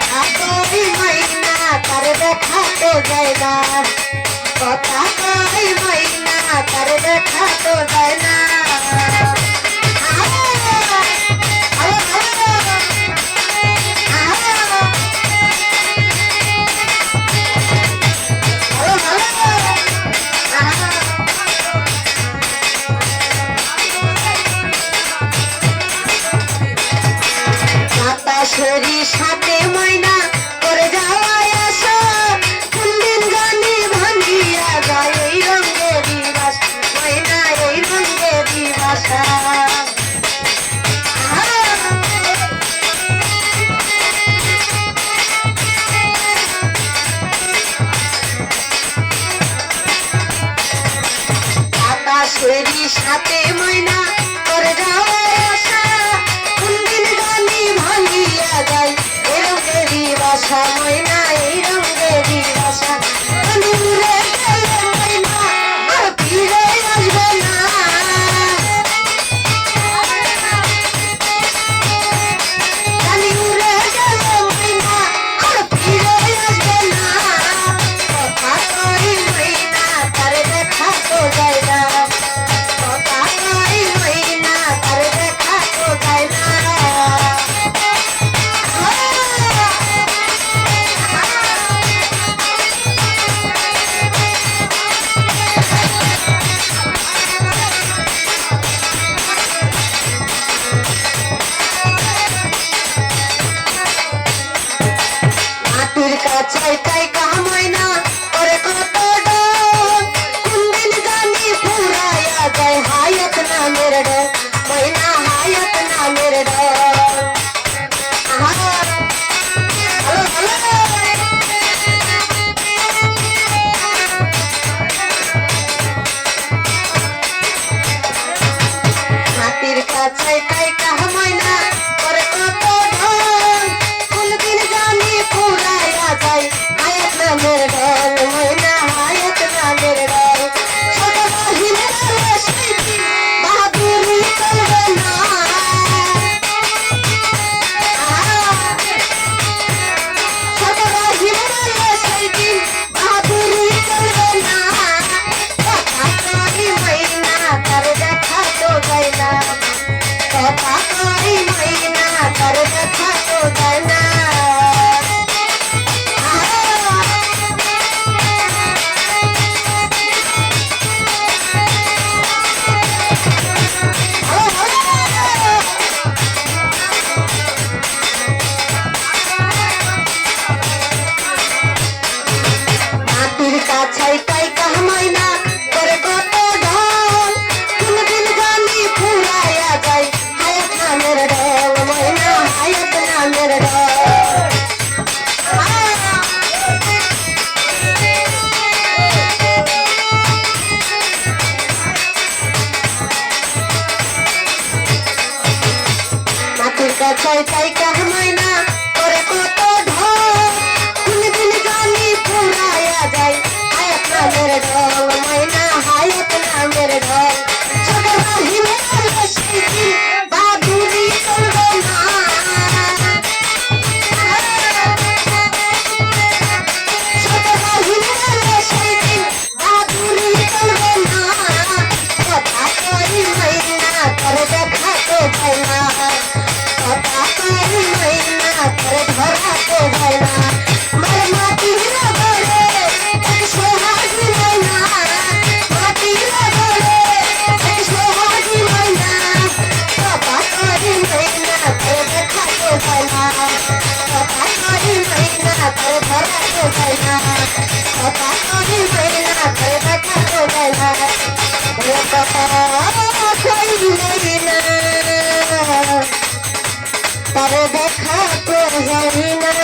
কথা কই মাইনা, তার দেখা তো যায় না কথা কই মাইনা, তার দেখা তো যায় না বাঁশেরই সাথে ময়না তোর যাওয়ার আশা কোনদিন জানি ভাঙিয়া যায়। এরকেরই বাসা ময়না। I'm gonna. চাই তাই কাহামায় না করে কত ঢল। কোন দিন জানি পুরাইয়া যায়, হায়াত নামের ঢল মাইনা হায়াত নামের ঢল। তার দেখা তো জানি না